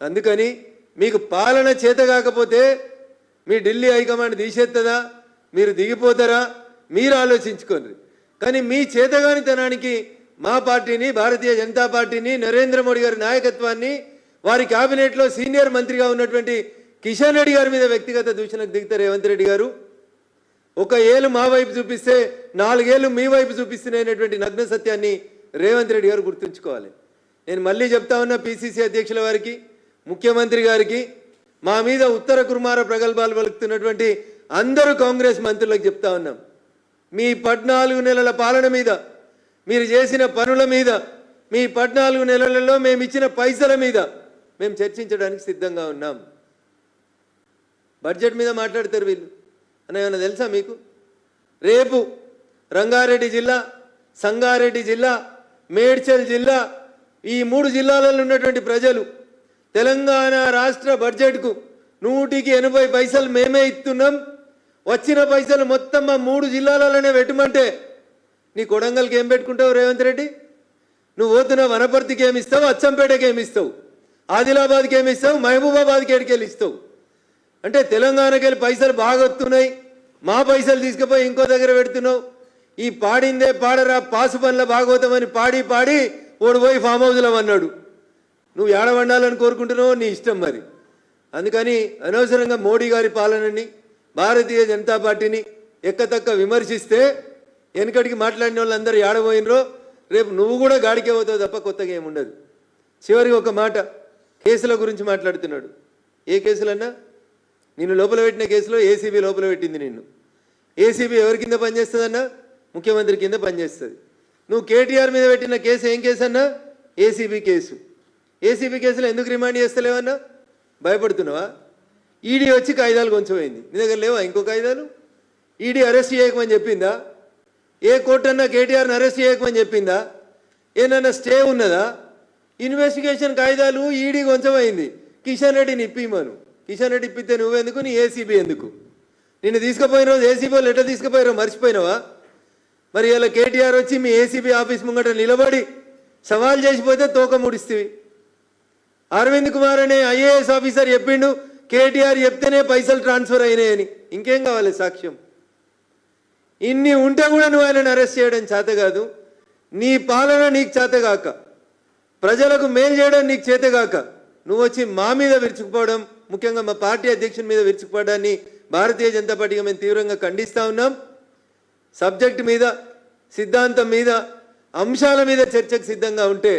అందుకని మీకు పాలన చేత కాకపోతే మీ ఢిల్లీ హైకమాండ్ తీసేస్తుందా మీరు దిగిపోతారా? మీరు ఆలోచించుకోండి. కానీ మీ చేతగానితనానికి మా పార్టీని భారతీయ జనతా పార్టీని నరేంద్ర మోడీ గారి నాయకత్వాన్ని వారి క్యాబినెట్లో సీనియర్ మంత్రిగా ఉన్నటువంటి కిషన్ రెడ్డి గారి మీద వ్యక్తిగత దూషణకు దిగుతారు రేవంత్ రెడ్డి గారు. ఒక ఏళ్ళు మా వైపు చూపిస్తే నాలుగేళ్ళు మీ వైపు చూపిస్తున్నాయనేటువంటి నగ్న సత్యాన్ని రేవంత్ రెడ్డి గారు గుర్తుంచుకోవాలి. నేను మళ్ళీ చెప్తా ఉన్నా పిసిసి అధ్యక్షుల వారికి ముఖ్యమంత్రి గారికి మా మీద ఉత్తర కుమార ప్రగల్భాలు పలుకుతున్నటువంటి అందరూ కాంగ్రెస్ మంత్రులకు చెప్తా ఉన్నాం. మీ పద్నాలుగు నెలల పాలన మీద మీరు చేసిన పనుల మీద మీ పద్నాలుగు నెలలలో మేము ఇచ్చిన పైసల మీద మేము చర్చించడానికి సిద్ధంగా ఉన్నాం. బడ్జెట్ మీద మాట్లాడతారు వీళ్ళు. అని ఏమైనా తెలుసా మీకు? రేపు రంగారెడ్డి జిల్లా సంగారెడ్డి జిల్లా మేడ్చల్ జిల్లా ఈ మూడు జిల్లాలలో ఉన్నటువంటి ప్రజలు తెలంగాణ రాష్ట్ర బడ్జెట్కు నూటికి ఎనభై పైసలు మేమే ఇస్తున్నాం. వచ్చిన పైసలు మొత్తం మా మూడు జిల్లాలలోనే పెట్టమంటే నీ కొడంగల్కి ఏం పెట్టుకుంటావు రేవంత్ రెడ్డి? నువ్వు పోతున్న వనపర్తికి ఏమి ఇస్తావు? అచ్చంపేటకి ఏమి ఇస్తావు? ఆదిలాబాద్కి ఏమి ఇస్తావు? మహబూబాబాద్కి ఎడికెళ్ళి ఇస్తావు? అంటే తెలంగాణకి వెళ్ళి పైసలు బాగా వస్తున్నాయి. మా పైసలు తీసుకుపోయి ఇంకో దగ్గర పెడుతున్నావు. ఈ పాడిందే పాడరా పాసు పనుల భాగవతమని పాడి పాడి ఓడిపోయి ఫామ్ హౌస్లో అన్నాడు నువ్వు ఏడ వండాలని కోరుకుంటున్నావు నీ ఇష్టం మరి. అందుకని అనవసరంగా మోడీ గారి పాలనని భారతీయ జనతా పార్టీని ఎక్కతక్క విమర్శిస్తే వెనకటికి మాట్లాడిన వాళ్ళందరూ ఏడబోయినరో రేపు నువ్వు కూడా గాడికే పోతావు తప్ప కొత్తగా ఏముండదు చివరికి ఒక మాట కేసుల గురించి మాట్లాడుతున్నాడు. ఏ కేసులన్నా? నిన్ను లోపల పెట్టిన కేసులో ఏసీబీ లోపల పెట్టింది నిన్ను. ఏసీబీ ఎవరి కింద పనిచేస్తుందన్నా? ముఖ్యమంత్రి కింద పనిచేస్తుంది. నువ్వు కేటీఆర్ మీద పెట్టిన కేసు ఏం కేసు అన్నా ఏసీబీ కేసు. ఏసీబీ కేసులో ఎందుకు రిమాండ్ చేస్తలేవన్నా భయపడుతున్నావా? ఈడీ వచ్చి కాగితాలు కొంచెమైంది. నీ దగ్గర లేవా ఇంకో కాగితాలు? ఈడీ అరెస్ట్ చేయకమని చెప్పిందా? ఏ కోర్టు అన్నా కేటీఆర్ని అరెస్ట్ చేయకమని చెప్పిందా? ఏనన్నా స్టే ఉన్నదా? ఇన్వెస్టిగేషన్ కాగితాలు ఈడీ కొంచెమైంది. కిషన్ రెడ్డిని ఇప్పిమను కిషన్ రెడ్డి ఇప్పితే నువ్వెందుకు? నీ ఏసీబీ ఎందుకు? నిన్ను తీసుకుపోయిన రోజు ఏసీబీ వాళ్ళు ఎట్లా తీసుకుపోయారో మర్చిపోయినావా? మరి ఇలా కేటీఆర్ వచ్చి మీ ఏసీబీ ఆఫీస్ ముంగట నిలబడి సవాల్ చేసిపోతే తోక ముడిస్తేవి అరవింద్ కుమార్ అనే ఐఏఎస్ ఆఫీసర్ చెప్పిండు కేటీఆర్ చెప్తేనే పైసలు ట్రాన్స్ఫర్ అయినాయని. ఇంకేం కావాలి సాక్ష్యం? ఇన్ని ఉంటే కూడా నువ్వు ఆయనను అరెస్ట్ చేయడం చేత కాదు. నీ పాలన నీకు చేతగాక ప్రజలకు మేలు చేయడం నీకు చేతగాక నువ్వు వచ్చి మా మీద విరుచుకుపోవడం ముఖ్యంగా మా పార్టీ అధ్యక్షుని మీద విరుచుకుపోవడాన్ని భారతీయ జనతా పార్టీగా మేము తీవ్రంగా ఖండిస్తూ ఉన్నాం. సబ్జెక్ట్ మీద సిద్ధాంతం మీద అంశాల మీద చర్చకు సిద్ధంగా ఉంటే